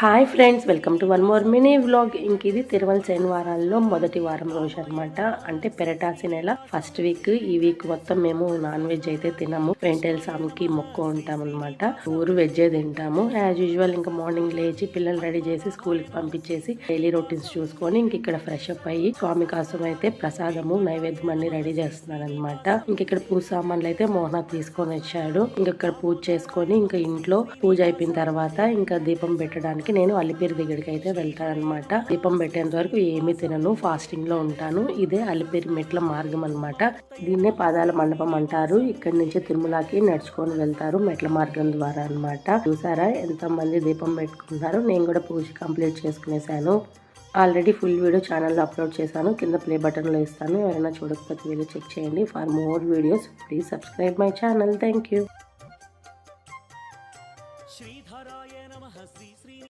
Hi friends welcome to one more mini vlog. ఇంక ఇది తిరుమల శనివారాల్లో మొదటి వారం రోజు అనమాట అంటే పెరటాసి నెల ఫస్ట్ వీక్. ఈ వీక్ మొత్తం మేము నాన్ వెజ్ అయితే తినము. వెంటల్ సామ్కి మొక్కు ఉంటాం అనమాట ఊరు వెజ్ తింటాము. యాజ్ యూజువల్ ఇంకా మార్నింగ్ లేచి పిల్లలు రెడీ చేసి స్కూల్కి పంపించేసి డైలీ రొటీన్స్ చూసుకొని ఇంక ఇక్కడ ఫ్రెష్ అప్ అయ్యి స్వామి కోసం అయితే ప్రసాదము నైవేద్యం అన్ని రెడీ చేస్తున్నాను అనమాట ఇంక ఇక్కడ పూజ సామాన్లు అయితే మోహన తీసుకొని వచ్చాడు. ఇంక ఇక్కడ పూజ చేసుకొని ఇంకా ఇంట్లో పూజ అయిపోయిన తర్వాత ఇంకా దీపం పెట్టడానికి వచ్చేసరికి నేను అల్లిపేరు దగ్గరికి అయితే వెళ్తానమాట దీపం పెట్టేంత వరకు ఏమీ తినను ఫాస్టింగ్లో ఉంటాను. ఇదే అల్లిపేరు మెట్ల మార్గం అనమాట దీన్నే పాదాల మండపం అంటారు. ఇక్కడ నుంచి తిరుమలకి నడుచుకొని వెళ్తారు మెట్ల మార్గం ద్వారా అనమాట చూసారా? ఎంత మంది దీపం పెట్టుకుంటారు నేను కూడా పూజ కంప్లీట్ చేసుకునేసాను. ఆల్రెడీ ఫుల్ వీడియో ఛానల్లో అప్లోడ్ చేశాను. కింద ప్లే బటన్లో ఇస్తాను. ఎవరైనా చూడకపోతే వీడియో చెక్ చేయండి. For more videos please subscribe my channel. Thank you